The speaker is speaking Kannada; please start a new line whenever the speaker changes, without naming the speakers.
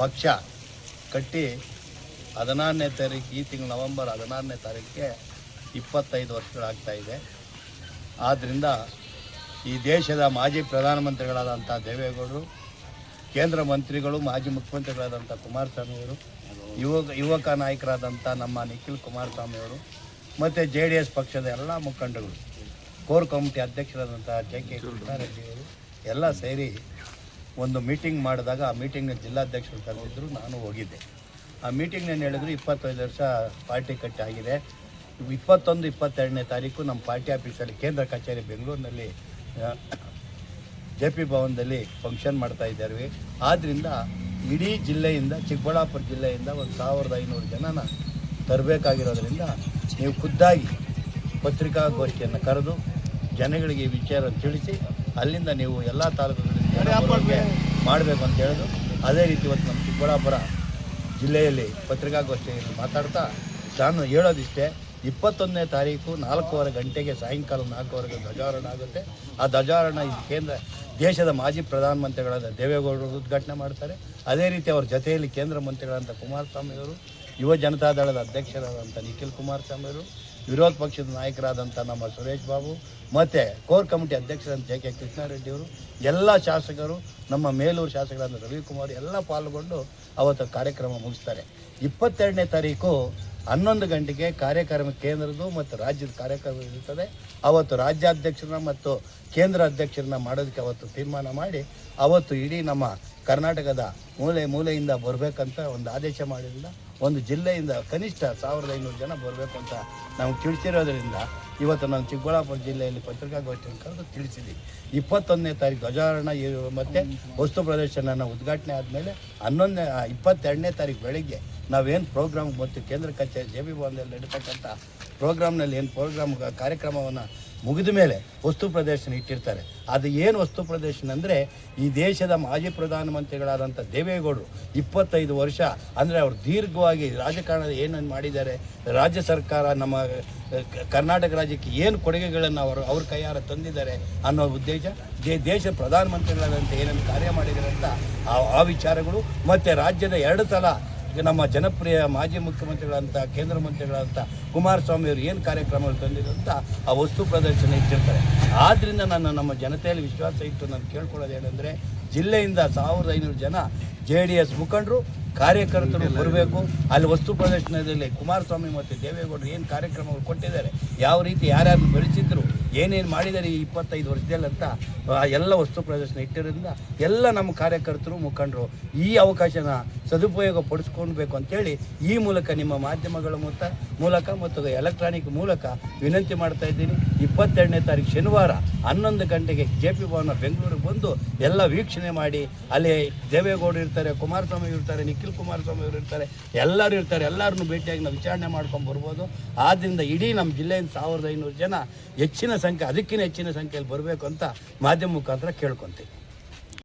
ಪಕ್ಷ ಕಟ್ಟಿ ಹದಿನಾರನೇ ತಾರೀಕು ಈ ತಿಂಗಳು ನವಂಬರ್ ಹದಿನಾರನೇ ತಾರೀಕಿಗೆ ಇಪ್ಪತ್ತೈದು ವರ್ಷಗಳಾಗ್ತಾಯಿದೆ ಆದ್ದರಿಂದ ಈ ದೇಶದ ಮಾಜಿ ಪ್ರಧಾನಮಂತ್ರಿಗಳಾದಂಥ ದೇವೇಗೌಡರು, ಕೇಂದ್ರ ಮಂತ್ರಿಗಳು, ಮಾಜಿ ಮುಖ್ಯಮಂತ್ರಿಗಳಾದಂಥ ಕುಮಾರಸ್ವಾಮಿಯವರು, ಯುವಕ ಯುವಕ ನಾಯಕರಾದಂಥ ನಮ್ಮ ನಿಖಿಲ್ ಕುಮಾರಸ್ವಾಮಿಯವರು, ಮತ್ತು ಜೆ ಡಿ ಎಸ್ ಪಕ್ಷದ ಎಲ್ಲ ಮುಖಂಡಗಳು ಕೋರ್ ಕಮಿಟಿ ಅಧ್ಯಕ್ಷರಾದಂಥ ಜೆ ಕೆ ಕೃಷ್ಣಾರೆಡ್ಡಿಯವರು ಎಲ್ಲ ಸೇರಿ ಒಂದು ಮೀಟಿಂಗ್ ಮಾಡಿದಾಗ ಆ ಮೀಟಿಂಗ್ನ ಜಿಲ್ಲಾಧ್ಯಕ್ಷರು ಕರೆದಿದ್ದರು ನಾನು ಹೋಗಿದ್ದೆ. ಆ ಮೀಟಿಂಗ್ನಲ್ಲಿ ಹೇಳಿದ್ರು, ಇಪ್ಪತ್ತೈದು ವರ್ಷ ಪಾರ್ಟಿ ಕಟ್ಟಿ ಆಗಿದೆ. ಇಪ್ಪತ್ತೊಂದು, ಇಪ್ಪತ್ತೆರಡನೇ ತಾರೀಕು ನಮ್ಮ ಪಾರ್ಟಿ ಆಫೀಸಲ್ಲಿ ಕೇಂದ್ರ ಕಚೇರಿ ಬೆಂಗಳೂರಿನಲ್ಲಿ ಜೆ ಪಿ ಭವನದಲ್ಲಿ ಫಂಕ್ಷನ್ ಮಾಡ್ತಾ ಇದ್ದಾರೆ ಆದ್ದರಿಂದ ಇಡೀ ಜಿಲ್ಲೆಯಿಂದ, ಚಿಕ್ಕಬಳ್ಳಾಪುರ ಜಿಲ್ಲೆಯಿಂದ ಒಂದು ಸಾವಿರದ ಐನೂರು ಜನನ ತರಬೇಕಾಗಿರೋದ್ರಿಂದ ನೀವು ಖುದ್ದಾಗಿ ಪತ್ರಿಕಾಗೋಷ್ಠಿಯನ್ನು ಕರೆದು ಜನಗಳಿಗೆ ವಿಚಾರ ತಿಳಿಸಿ, ಅಲ್ಲಿಂದ ನೀವು ಎಲ್ಲ ತಾಲೂಕುಗಳಲ್ಲಿ ಮಾಡಬೇಕು ಅಂತ ಹೇಳೋದು. ಅದೇ ರೀತಿ ಇವತ್ತು ನಮ್ಮ ಚಿಕ್ಕಬಳ್ಳಾಪುರ ಜಿಲ್ಲೆಯಲ್ಲಿ ಪತ್ರಿಕಾಗೋಷ್ಠಿಯಲ್ಲಿ ಮಾತಾಡ್ತಾ ನಾನು ಹೇಳೋದಿಷ್ಟೇ, ಇಪ್ಪತ್ತೊಂದನೇ ತಾರೀಕು ನಾಲ್ಕೂವರೆ ಗಂಟೆಗೆ ಸಾಯಂಕಾಲ ನಾಲ್ಕೂವರೆಗೆ ಧ್ವಜಾರೋಹಣ ಆಗುತ್ತೆ. ಆ ಧ್ವಜಾರೋಹಣ ಈ ಕೇಂದ್ರ, ದೇಶದ ಮಾಜಿ ಪ್ರಧಾನಮಂತ್ರಿಗಳಾದ ದೇವೇಗೌಡರು ಉದ್ಘಾಟನೆ ಮಾಡ್ತಾರೆ. ಅದೇ ರೀತಿ ಅವರ ಜೊತೆಯಲ್ಲಿ ಕೇಂದ್ರ ಮಂತ್ರಿಗಳಾದಂಥ ಕುಮಾರಸ್ವಾಮಿಯವರು, ಯುವ ಜನತಾದಳದ ಅಧ್ಯಕ್ಷರಾದಂಥ ನಿಖಿಲ್ ಕುಮಾರಸ್ವಾಮಿಯವರು ವಿರೋಧ ಪಕ್ಷದ ನಾಯಕರಾದಂಥ ನಮ್ಮ ಸುರೇಶ್ ಬಾಬು, ಮತ್ತು ಕೋರ್ ಕಮಿಟಿ ಅಧ್ಯಕ್ಷರಂತ ಜೆ ಕೆ ಕೃಷ್ಣಾರೆಡ್ಡಿಯವರು ಎಲ್ಲ ಶಾಸಕರು, ನಮ್ಮ ಮೇಲೂರು ಶಾಸಕರಾದ ರವಿಕುಮಾರ್ ಎಲ್ಲ ಪಾಲ್ಗೊಂಡು ಅವತ್ತು ಕಾರ್ಯಕ್ರಮ ಮುಗಿಸ್ತಾರೆ. ಇಪ್ಪತ್ತೆರಡನೇ ತಾರೀಕು ಹನ್ನೊಂದು ಗಂಟೆಗೆ ಕಾರ್ಯಕ್ರಮ ಕೇಂದ್ರದ್ದು ಮತ್ತು ರಾಜ್ಯದ ಕಾರ್ಯಕ್ರಮ ಇರುತ್ತದೆ. ಅವತ್ತು ರಾಜ್ಯಾಧ್ಯಕ್ಷರನ್ನ ಮತ್ತು ಕೇಂದ್ರ ಅಧ್ಯಕ್ಷರನ್ನ ಮಾಡೋದಕ್ಕೆ ಅವತ್ತು ತೀರ್ಮಾನ ಮಾಡಿ, ಅವತ್ತು ಇಡೀ ನಮ್ಮ ಕರ್ನಾಟಕದ ಮೂಲೆ ಮೂಲೆಯಿಂದ ಬರಬೇಕಂತ ಒಂದು ಆದೇಶ ಮಾಡಿದ್ರಿಂದ ಒಂದು ಜಿಲ್ಲೆಯಿಂದ ಕನಿಷ್ಠ ಸಾವಿರದ ಐನೂರು ಜನ ಬರಬೇಕು ಅಂತ ನಾವು ತಿಳಿಸಿರೋದ್ರಿಂದ ಇವತ್ತು ನಾನು ಚಿಕ್ಕಬಳ್ಳಾಪುರ ಜಿಲ್ಲೆಯಲ್ಲಿ ಪತ್ರಿಕಾಗೋಷ್ಠಿಯನ್ನು ಕರೆದು ತಿಳಿಸಿದ್ವಿ ಇಪ್ಪತ್ತೊಂದನೇ ತಾರೀಕು ಧ್ವಜಾರೋಹಣ ಮತ್ತು ವಸ್ತು ಪ್ರದರ್ಶನ ಉದ್ಘಾಟನೆ ಆದಮೇಲೆ ಹನ್ನೊಂದನೇ ಇಪ್ಪತ್ತೆರಡನೇ ತಾರೀಕು ಬೆಳಿಗ್ಗೆ ನಾವೇನು ಪ್ರೋಗ್ರಾಮ್ ಮತ್ತು ಕೇಂದ್ರ ಕಚೇರಿ, ಜೆ ಬಿ ಭವನದಲ್ಲಿ ನಡೀತಕ್ಕಂಥ ಪ್ರೋಗ್ರಾಮ್ನಲ್ಲಿ ಏನು ಪ್ರೋಗ್ರಾಮ್ ಕಾರ್ಯಕ್ರಮವನ್ನು ಮುಗಿದ ಮೇಲೆ ವಸ್ತು ಪ್ರದರ್ಶನ ಇಟ್ಟಿರ್ತಾರೆ. ಅದು ಏನು ವಸ್ತು ಪ್ರದರ್ಶನ ಅಂದರೆ, ಈ ದೇಶದ ಮಾಜಿ ಪ್ರಧಾನಮಂತ್ರಿಗಳಾದಂಥ ದೇವೇಗೌಡರು ಇಪ್ಪತ್ತೈದು ವರ್ಷ ಅಂದರೆ ಅವರು ದೀರ್ಘವಾಗಿ ರಾಜಕಾರಣದ ಏನೇನು ಮಾಡಿದ್ದಾರೆ, ರಾಜ್ಯ ಸರ್ಕಾರ ನಮ್ಮ ಕರ್ನಾಟಕ ರಾಜ್ಯಕ್ಕೆ ಏನು ಕೊಡುಗೆಗಳನ್ನು ಅವರು, ಅವ್ರ ಕೈಯಾರ ತಂದಿದ್ದಾರೆ ಅನ್ನೋ ಉದ್ದೇಶ, ದೇ, ದೇಶ ಪ್ರಧಾನಮಂತ್ರಿಗಳಾದಂಥ ಏನೇನು ಕಾರ್ಯ ಮಾಡಿದ್ದಾರೆ ಅಂತ ಆ ವಿಚಾರಗಳು, ಮತ್ತು ರಾಜ್ಯದ ಎರಡು ಸಲ ನಮ್ಮ ಜನಪ್ರಿಯ ಮಾಜಿ ಮುಖ್ಯಮಂತ್ರಿಗಳಂತ ಕೇಂದ್ರ ಮಂತ್ರಿಗಳಂತ ಕುಮಾರಸ್ವಾಮಿ ಅವರು ಏನು ಕಾರ್ಯಕ್ರಮಗಳು ತಂದಿದ್ರು ಅಂತ ಆ ವಸ್ತು ಪ್ರದರ್ಶನ ಇಟ್ಟಿರ್ತಾರೆ. ಆದ್ದರಿಂದ ನಾನು ನಮ್ಮ ಜನತೆಯಲ್ಲಿ ವಿಶ್ವಾಸ ಇಟ್ಟು ನಾನು ಕೇಳ್ಕೊಳ್ಳೋದು ಏನಂದರೆ ಜಿಲ್ಲೆಯಿಂದ ಸಾವಿರದ ಐನೂರು ಜನ ಜೆ ಡಿ ಎಸ್ ಮುಖಂಡರು ಕಾರ್ಯಕರ್ತರು ಬರಬೇಕು. ಅಲ್ಲಿ ವಸ್ತು ಪ್ರದರ್ಶನದಲ್ಲಿ ಕುಮಾರಸ್ವಾಮಿ ಮತ್ತು ದೇವೇಗೌಡರು ಏನು ಕಾರ್ಯಕ್ರಮಗಳು ಕೊಟ್ಟಿದ್ದಾರೆ ಯಾವ ರೀತಿ ಯಾರ್ಯಾರು ಬೆಳೆಸಿದ್ರು ಏನೇನು ಮಾಡಿದ್ದಾರೆ ಈ ಇಪ್ಪತ್ತೈದು ವರ್ಷದಲ್ಲಿ ಅಂತ ಎಲ್ಲ ವಸ್ತು ಪ್ರದರ್ಶನ ಇಟ್ಟಿರೋದ್ರಿಂದ ಎಲ್ಲ ನಮ್ಮ ಕಾರ್ಯಕರ್ತರು ಮುಖಂಡರು ಈ ಅವಕಾಶನ ಸದುಪಯೋಗ ಪಡಿಸ್ಕೊಳ್ಬೇಕು ಅಂತೇಳಿ ಈ ಮೂಲಕ ನಿಮ್ಮ ಮಾಧ್ಯಮಗಳ ಮೂಲಕ ಮೂಲಕ ಮತ್ತು ಎಲೆಕ್ಟ್ರಾನಿಕ್ ಮೂಲಕ ವಿನಂತಿ ಮಾಡ್ತಾ ಇದ್ದೀನಿ. ಇಪ್ಪತ್ತೆರಡನೇ ತಾರೀಕು ಶನಿವಾರ ಹನ್ನೊಂದು ಗಂಟೆಗೆ ಜೆ ಪಿ ಭವನ ಬೆಂಗಳೂರಿಗೆ ಬಂದು ಎಲ್ಲ ವೀಕ್ಷಣೆ ಮಾಡಿ. ಅಲ್ಲಿ ದೇವೇಗೌಡ ಇರ್ತಾರೆ, ಕುಮಾರಸ್ವಾಮಿ ಇರ್ತಾರೆ, ನಿಖಿಲ್ ಕುಮಾರಸ್ವಾಮಿ ಅವರು ಇರ್ತಾರೆ, ಎಲ್ಲರೂ ಇರ್ತಾರೆ. ಎಲ್ಲರನ್ನೂ ಭೇಟಿಯಾಗಿ ನಾವು ವಿಚಾರಣೆ ಮಾಡ್ಕೊಂಡು ಬರ್ಬೋದು. ಆದ್ದರಿಂದ ಇಡೀ ನಮ್ಮ ಜಿಲ್ಲೆಯಿಂದ ಸಾವಿರದ ಐನೂರು ಜನ ಹೆಚ್ಚಿನ ಸಂಖ್ಯೆ, ಅದಕ್ಕಿಂತ ಹೆಚ್ಚಿನ ಸಂಖ್ಯೆಯಲ್ಲಿ ಬರಬೇಕು ಅಂತ ಮಾಧ್ಯಮ ಮುಖಾಂತರ ಕೇಳ್ಕೊತೀವಿ.